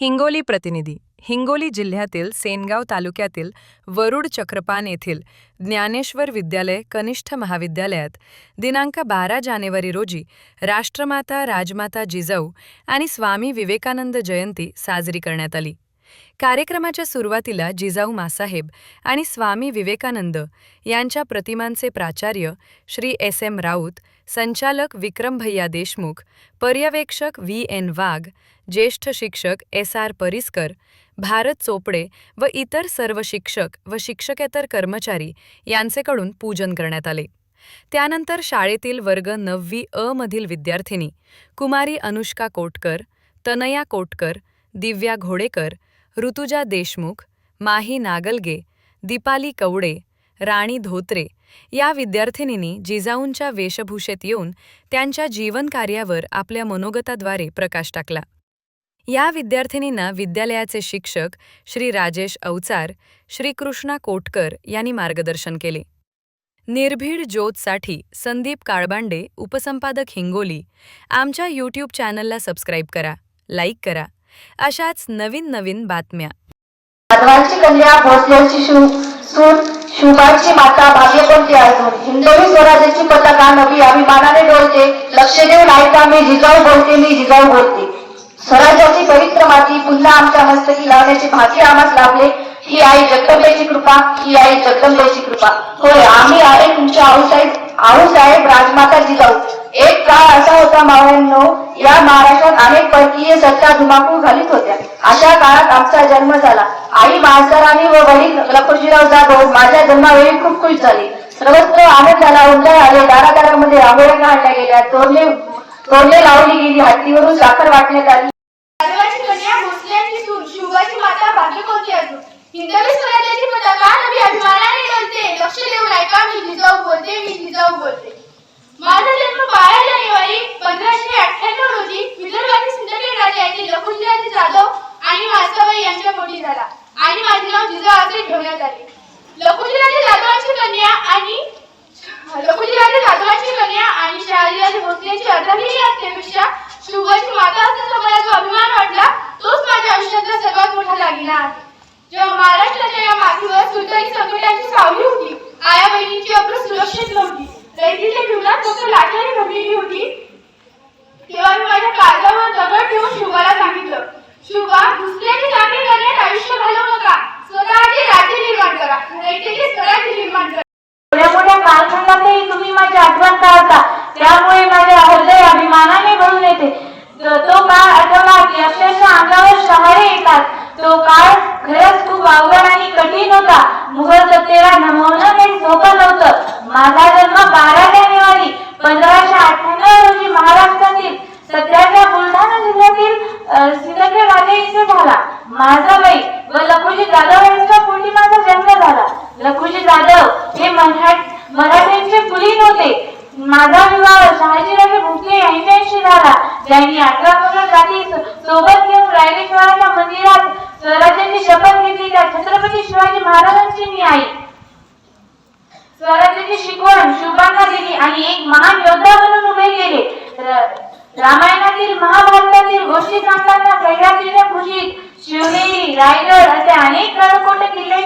हिंगोली प्रतिनिधी हिंगोली जिल्ह्यातील सेनगाव तालुक्यातील वरुड चक्रपान येथील ज्ञानेश्वर विद्यालय कनिष्ठ महाविद्यालयात दिनांक बारा जानेवारी रोजी राष्ट्रमाता राजमाता जिजाऊ आणि स्वामी विवेकानंद जयंती साजरी करण्यात आली. कार्यक्रमाच्या सुरुवातीला जिजाऊ मासाहेब आणि स्वामी विवेकानंद यांच्या प्रतिमांचे प्राचार्य श्री एस एम राऊत संचालक विक्रम भैया देशमुख पर्यवेक्षक व्ही एन वाघ ज्येष्ठ शिक्षक एस आर परिसकर भारत चोपडे व इतर सर्व शिक्षक व शिक्षकेतर कर्मचारी यांचेकडून पूजन करण्यात आले. त्यानंतर शाळेतील वर्ग नववी अ मधील विद्यार्थिनी कुमारी अनुष्का कोटकर तनया कोटकर दिव्या घोडेकर ऋतुजा देशमुख माही नागलगे दीपाली कवडे राणी धोत्रे या विद्यार्थिनींनी जिजाऊंच्या वेशभूषेत येऊन त्यांच्या जीवनकार्यावर आपल्या मनोगताद्वारे प्रकाश टाकला. या विद्यार्थिनींना विद्यालयाचे शिक्षक श्री राजेश अवचार श्रीकृष्णा कोटकर यांनी मार्गदर्शन केले. निर्भीड ज्योतसाठी संदीप काळबांडे उपसंपादक हिंगोली. आमच्या यूट्यूब चॅनलला सबस्क्राईब करा लाईक करा अशाच नवीन नवीन बातम्या. माधवांची कन्या भोसलेची सूर सून शुभाची माता भाग्य कोणती असून हिंदवी स्वराज्याची पताका नवी अभिमानाने डोलते लक्ष देऊन ऐका मी जिजाऊ बोलते मी जिजाऊ बोलते. स्वराज्याची पवित्र माती पुन्हा आमच्या मस्तकी लावण्याचे भाग्य आम्हास लाभले. ही आई जगदंबेची कृपा ही आई जगदंबेची कृपा. होय आम्ही आहे तुमच्या आऊसाहेब आऊसाहेब राजमाता जिजाऊ. एक होता मावळ्यांनो या महाराष्ट्रात अनेक परकीय सत्ता धुमाकूळ घालीत होत्या. अशा काळात आमचा जन्म झाला. आई मास्तराणी व वडील लखोजीराव जाधव माझ्या जन्मावेळी खूप खुश झाली. सर्वत्र आनंदाला उंडाळ आले. दारादारामध्ये रांगोळ्या काढल्या गेल्या. तोरले तोरले लावली गेली. हत्तीवरून साखर वाटण्यात आली. शिवाजी माता भाग्य कोणती अजून. हिंदवी स्वराज्याची पताका नवी अभिमानाने डोलते लक्ष देऊन ऐका मी जिजाऊ बोलते मी जिजाऊ बोलते माझा जन्म बारा जानेवारी पंधराशे अठ्ठ्याण्णव रोजी विदर्भातील सिंदखेड राजा येथील लखुजीराजे जाधव आणि मासाबाई यांच्या पोटी झाला आणि माझे नाव जिजाऊ असे ठेवण्यात आले लखुजीराजे जाधवांची कन्या आणि लखुजीराजे जाधवांची कन्या आणि शहाजीराजे भोसलेची अर्धांगिनी असण्यापेक्षा शिवाजी माता असल्याचा मला जो अभिमान वाटला तोच माझ्या आयुष्यातला सर्वात मोठा दागिना आहे. जेव्हा महाराष्ट्राच्या या मातीवर सुलतानी संकटाची सावली होती आया बहिणींची अप्र सुरक्षित नव्हती दैदीच्या जीवनात फक्त लाटाने भरलेली होती तेव्हा मी माझ्या काळजावर दगड ठेवून शुभाला सांगितलं कालखंडातही माझी आठवण काढता. त्यामुळे माझ्या हृदय अभिमानाने भरून येते. तो काळ आठवला की अक्षरशः अंगावर शहारे येतात. तो काळ खरंच खूप अवघड आणि कठीण होता. मुघल सत्तेला नमवणं हे सोपं नव्हतं. माझा जन्म बारा जानेवारी पंधराशे अठ्ठ्याण्णव रोजी महाराष्ट्रातील सध्याच्या बुलढाणा जिल्ह्यातील सिंदखेड राजे इथे झाला. माझा वय व लखुजी जाधव यांच्या पोटी माझा जन्म झाला. लखुजी जाधव हे मराठ मराठ्यांचे कुलीन होते. माझा विवाह शहाजीराजे भोसले यांच्याशी झाला. ज्यांनी अठरा करोड जाती सोबत घेऊन रायरेश्वराच्या मंदिरात स्वराज्याची शपथ घेतली. त्या छत्रपती शिवाजी महाराजांची मी आई. स्वराज्याची शिकवण शुभांना दिली आणि एक महान योद्धा म्हणून उभे केले. रामायणातील महाभारतातील गोष्टी सांगताना सह्याद्रीने भूषित शिवनेरी रायगड असे अनेक गडकोट किल्ले